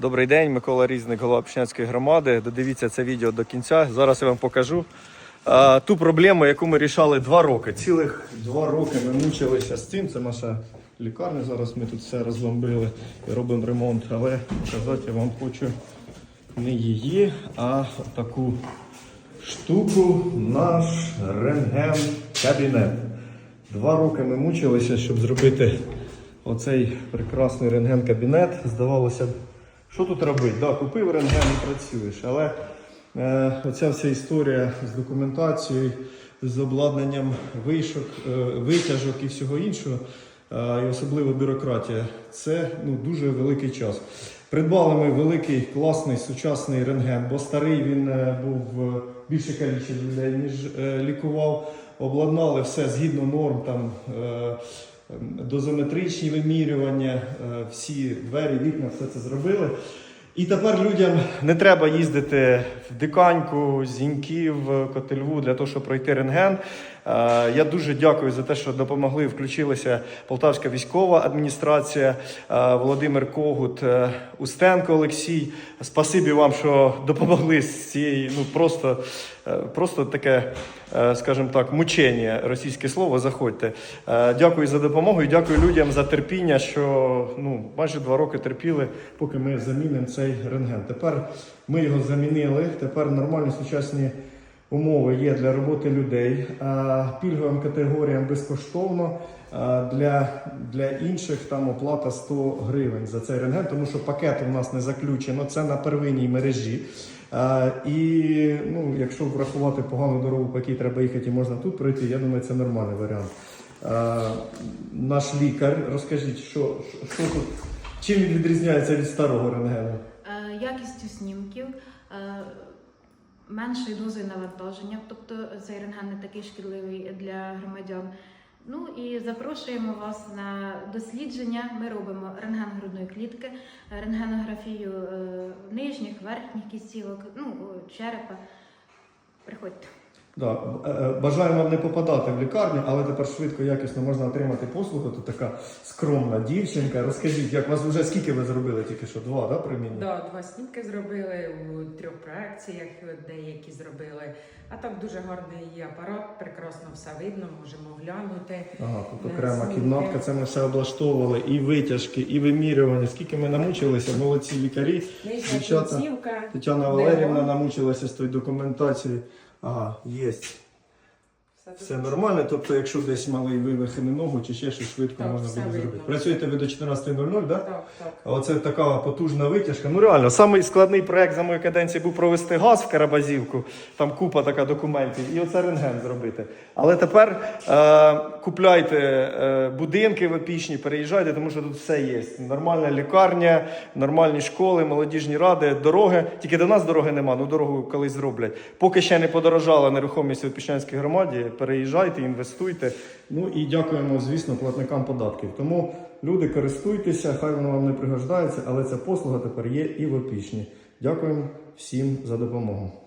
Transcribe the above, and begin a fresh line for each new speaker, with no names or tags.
Добрий день, Микола Різник, голова Пішнянської громади. Додивіться це відео до кінця. Зараз я вам покажу а, ту проблему, яку ми рішали два роки. Цілих два роки ми мучилися з цим. Це наша лікарня. Зараз ми тут все розбомбили і робимо ремонт. Але показати я вам хочу не її, а таку штуку, наш рентген-кабінет. Два роки ми мучилися, щоб зробити оцей прекрасний рентген-кабінет. Здавалося що тут робити? Да, купив рентген і працюєш. Але е, оця вся історія з документацією, з обладнанням вишок, е, витяжок і всього іншого, е, і особливо бюрократія, це ну, дуже великий час. Придбали ми великий, класний, сучасний рентген, бо старий він е, був е, більше кількість людей, ніж е, лікував. Обладнали все згідно норм, там е, дозометричні вимірювання, е, всі двері, вікна, все це зробили. І тепер людям не треба їздити в Диканьку, Зіньків, Котельву для того, щоб пройти рентген. Е, Я дуже дякую за те, що допомогли. Включилася Полтавська військова адміністрація, е, Володимир Когут, е, Устенко Олексій. Спасибі вам, що допомогли з цієї, ну просто, просто таке, скажімо так, мучення, російське слово. Заходьте. Дякую за допомогу і дякую людям за терпіння, що ну, майже два роки терпіли, поки ми замінимо цей рентген. Тепер ми його замінили. Тепер нормальні сучасні умови є для роботи людей. Пільговим категоріям безкоштовно. Для, для інших там оплата 100 гривень за цей рентген, тому що пакет у нас не заключено. Це на первинній мережі. І ну, якщо врахувати погану дорогу, по якій треба їхати, і можна тут пройти, я думаю, це нормальний варіант. Наш лікар, розкажіть, що, що, тут, чим він відрізняється від старого рентгену?
Е, якістю снімків, е, меншою дозою навантаження, тобто цей рентген не такий шкідливий для громадян. Ну і запрошуємо вас на дослідження. Ми робимо рентген грудної клітки, рентгенографію е, нижніх, верхніх кістілок, ну, черепа. Приходьте.
Да. е, е, Бажаємо вам не попадати в лікарню, але тепер швидко, якісно можна отримати послугу. Тут така скромна дівчинка. Розкажіть, як вас вже скільки ви зробили? Тільки що два, да, приміння?
Да, два снімки зробили у трьох проекціях, деякі зробили. А так дуже гарний апарат, прекрасно все видно, можемо глянути.
Ага, тут
Е,
окрема
знімки.
кімнатка, це ми все облаштовували, і витяжки, і вимірювання. Скільки ми намучилися, молодці лікарі. Дівчата. Тетяна Валерівна намучилася з тої документації. Ага, є. Все нормально, тобто, якщо десь малий вивихений ногу чи ще щось швидко
Так,
можна буде зробити. Працюєте ви до 14.00, так?
Так, так.
А Оце така потужна витяжка. Ну реально, самий складний проект за мою каденцію був провести газ в Карабазівку. Там купа така документів, і оце рентген зробити. Але тепер е, купляйте е, будинки в опічні, переїжджайте, тому що тут все є. Нормальна лікарня, нормальні школи, молодіжні ради, дороги. Тільки до нас дороги нема, ну дорогу колись зроблять. Поки ще не подорожала нерухомість у Піщанській громаді, переїжджайте, інвестуйте. Ну і дякуємо, звісно, платникам податків. Тому люди користуйтеся, хай воно вам не пригождається, але ця послуга тепер є і в опічні. Дякуємо всім за допомогу.